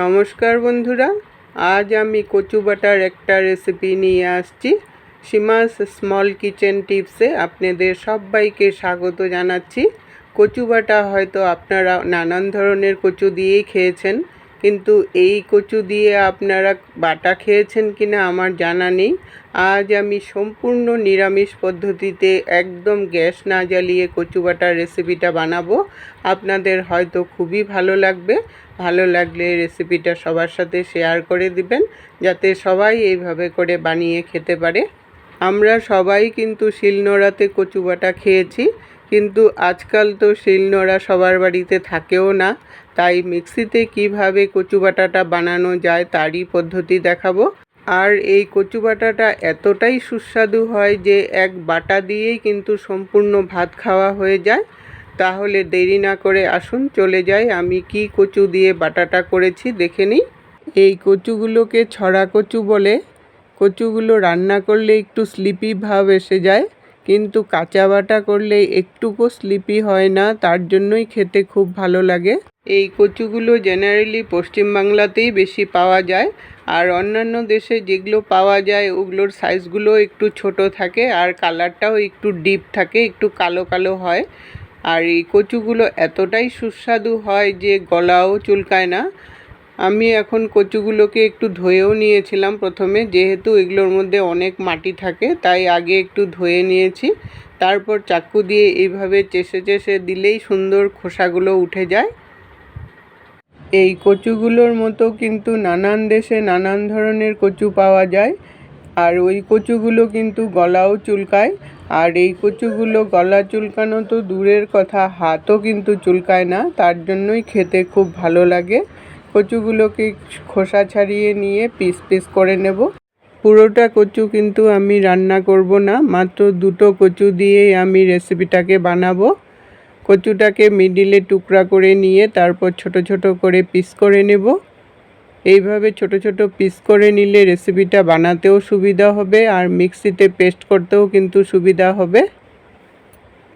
নমস্কার বন্ধুরা, আজ আমি কচু বাটার একটা রেসিপি নিয়ে আসছি। সীমাস স্মল কিচেন টিপসে আপনাদের সবাইকে স্বাগত জানাচ্ছি। কচু বাটা হয়তো আপনারা নানান ধরনের কচু দিয়েই খেয়েছেন। কিন্তু এই কচু দিয়ে আপনারা বাটা খেয়েছেন কিনা আমার জানা নেই। আজ আমি সম্পূর্ণ নিরামিষ পদ্ধতিতে একদম গ্যাস না জ্বালিয়ে কচু বাটার রেসিপিটা বানাবো। আপনাদের হয়তো খুবই ভালো লাগবে। ভালো লাগলে রেসিপিটা সবার সাথে শেয়ার করে দিবেন, যাতে সবাই এইভাবে করে বানিয়ে খেতে পারে। আমরা সবাই কিন্তু শিলনোড়াতে কচু বাটা খেয়েছি। কিন্তু আজকাল তো শিলনোড়া সবার বাড়িতে থাকেও না। তাই মিক্সিতে কীভাবে কচু বাটাটা বানানো যায় তারই পদ্ধতি দেখাবো। আর এই কচু বাটাটা এতটাই সুস্বাদু হয় যে এক বাটা দিয়েই কিন্তু সম্পূর্ণ ভাত খাওয়া হয়ে যায়। তাহলে দেরি না করে আসুন, চলে যাই। আমি কি কচু দিয়ে বাটাটা করেছি দেখে নিই। এই কচুগুলোকে ছড়া কচু বলে। কচুগুলো রান্না করলে একটু স্লিপি ভাব এসে যায়। কিন্তু কাঁচা বাটা করলে একটুকু স্লিপি হয় না, তার জন্যই খেতে খুব ভালো লাগে। এই কচুগুলো জেনারেলি পশ্চিমবাংলাতেই বেশি পাওয়া যায়, আর অন্যান্য দেশে যেগুলো পাওয়া যায়, ওগুলোর সাইজগুলো একটু ছোট থাকে, আর কালারটাও একটু ডিপ থাকে, একটু কালো কালো হয়। আর এই কচুগুলো এতটাই সুস্বাদু হয় যে গলাও চুলকায় না। আমি এখন কচুগুলোকে একটু ধুয়েও নিয়েছিলাম প্রথমে, যেহেতু এগুলোর মধ্যে অনেক মাটি থাকে, তাই আগে একটু ধুয়ে নিয়েছি। তারপর চাকু দিয়ে এইভাবে চেষে চেষে দিলেই সুন্দর খোসাগুলো উঠে যায়। এই কচুগুলোর মতো কিন্তু নানান দেশে নানান ধরনের কচু পাওয়া যায়, আর ওই কচুগুলো কিন্তু গলাও চুলকায়, আর এই কচুগুলো গলা চুলকানো তো দূরের কথা, হাতও কিন্তু চুলকায় না, তার জন্যই খেতে খুব ভালো লাগে। কচুগুলোকে খোসা ছাড়িয়ে নিয়ে পিস পিস করে নেব। পুরোটা কচু কিন্তু আমি রান্না করব না, মাত্র দুটো কচু দিয়েই আমি রেসিপিটাকে বানাবো। কচুটাকে মিডিলে টুকরা করে নিয়ে তারপর ছোট ছোট করে পিস করে নেব। এইভাবে ছোট ছোট পিস করে নিলে রেসিপিটা বানাতেও সুবিধা হবে আর মিক্সিতে পেস্ট করতেও কিন্তু সুবিধা হবে।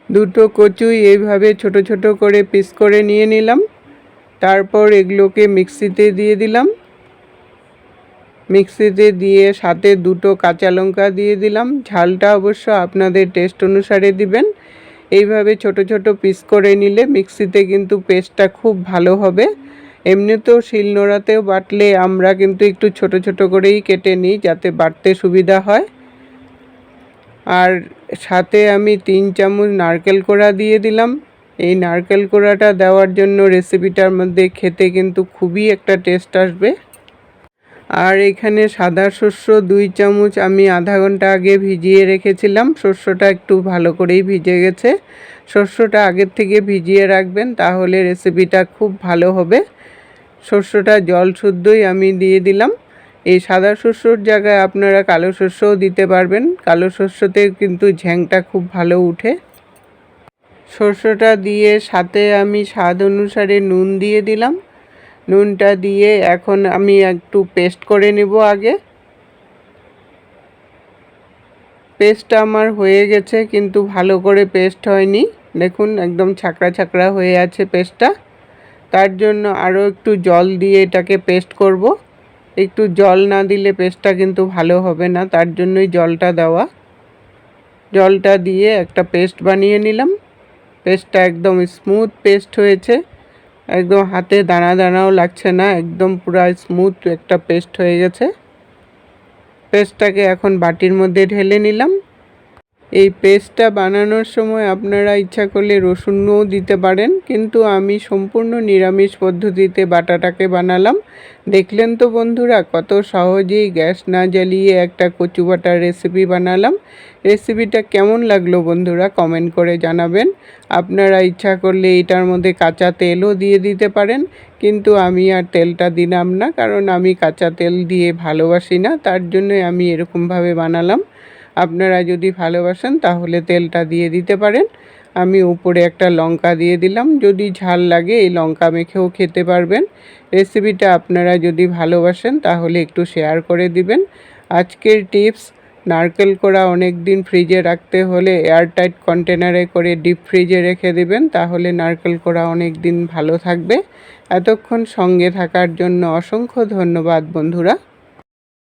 দুটো কচুই এইভাবে ছোট ছোট করে পিস করে নিয়ে নিলাম। তারপর এগুলোকে মিক্সিতে দিয়ে দিলাম। মিক্সিতে দিয়ে সাথে দুটো কাঁচা লঙ্কা দিয়ে দিলাম। ঝালটা অবশ্য আপনাদের টেস্ট অনুসারে দিবেন। এইভাবে ছোট ছোট পিস করে নিলে মিক্সিতে কিন্তু পেস্টটা খুব ভালো হবে। এমনিতেও শিলনোড়াতেও বাটলে আমরা কিন্তু একটু ছোট ছোট করেই কেটে নিই যাতে বাটতে সুবিধা হয়। আর সাথে আমি তিন চামচ নারকেল কোড়া দিয়ে দিলাম। এই নারকেল কোড়াটা দেওয়ার জন্য রেসিপিটার মধ্যে খেতে কিন্তু খুবই একটা টেস্ট আসবে। আর এখানে সাদা শস্য দুই চামচ আমি আধা ঘণ্টা আগে ভিজিয়ে রেখেছিলাম। শস্যটা একটু ভালো করেই ভিজে গেছে। শস্যটা আগের থেকে ভিজিয়ে রাখবেন তাহলে রেসিপিটা খুব ভালো হবে। শস্যটা জল শুদ্ধই আমি দিয়ে দিলাম। এই সাদা শস্যর জায়গায় আপনারা কালো শস্যও দিতে পারবেন। কালো শস্যতে কিন্তু ঝ্যাংটা খুব ভালো উঠে। শস্যটা দিয়ে সাথে আমি স্বাদ অনুসারে নুন দিয়ে দিলাম। নুনটা দিয়ে এখন আমি একটু পেস্ট করে নেব আগে। পেস্টটা আমার হয়ে গেছে, কিন্তু ভালো করে পেস্ট হয়নি। দেখুন, একদম ছাকড়া ছাকড়া হয়ে আছে পেস্টটা। তার জন্য আরও একটু জল দিয়ে এটাকে পেস্ট করব। একটু জল না দিলে পেস্টটা কিন্তু ভালো হবে না, তার জন্যই জলটা দেওয়া। জলটা দিয়ে একটা পেস্ট বানিয়ে নিলাম। পেস্টটা একদম স্মুথ পেস্ট হয়েছে। একদম হাতে দানা দানাও লাগছে না, একদম পুরো স্মুথ একটা পেস্ট হয়ে গেছে। পেস্টটাকে এখন বাটির মধ্যে ঢেলে নিলাম। এই পেস্টটা বানানোর সময় আপনারা ইচ্ছা করলে রসুনও দিতে পারেন, কিন্তু আমি সম্পূর্ণ নিরামিষ পদ্ধতিতে বাটাটাকে বানালাম। দেখলেন তো বন্ধুরা, কত সহজেই গ্যাস না জ্বালিয়ে একটা কচু বাটার রেসিপি বানালাম। রেসিপিটা কেমন লাগল বন্ধুরা কমেন্ট করে জানাবেন। আপনারা ইচ্ছা করলে এটার মধ্যে কাঁচা তেলও দিয়ে দিতে পারেন, কিন্তু আমি আর তেলটা দিলাম না, কারণ আমি কাঁচা তেল দিয়ে ভালোবাসি না, তার জন্যই আমি এরকমভাবে বানালাম। আপনারা যদি ভালোবাসেন, তাহলে তেলটা দিয়ে দিতে পারেন। আমি উপরে একটা লঙ্কা দিয়ে দিলাম। যদি ঝাল লাগে, এই লঙ্কা মেখেও খেতে পারবেন। রেসিপিটা আপনারা যদি ভালোবাসেন, তাহলে একটু শেয়ার করে দিবেন। আজকের টিপস, নারকেল কোড়া অনেক দিন ফ্রিজে রাখতে হলে এয়ারটাইট কন্টেনারে করে ডিপ ফ্রিজে রেখে দেবেন, তাহলে নারকেল কোড়া অনেক দিন ভালো থাকবে। এতক্ষণ সঙ্গে থাকার জন্য অসংখ্য ধন্যবাদ, বন্ধুরা।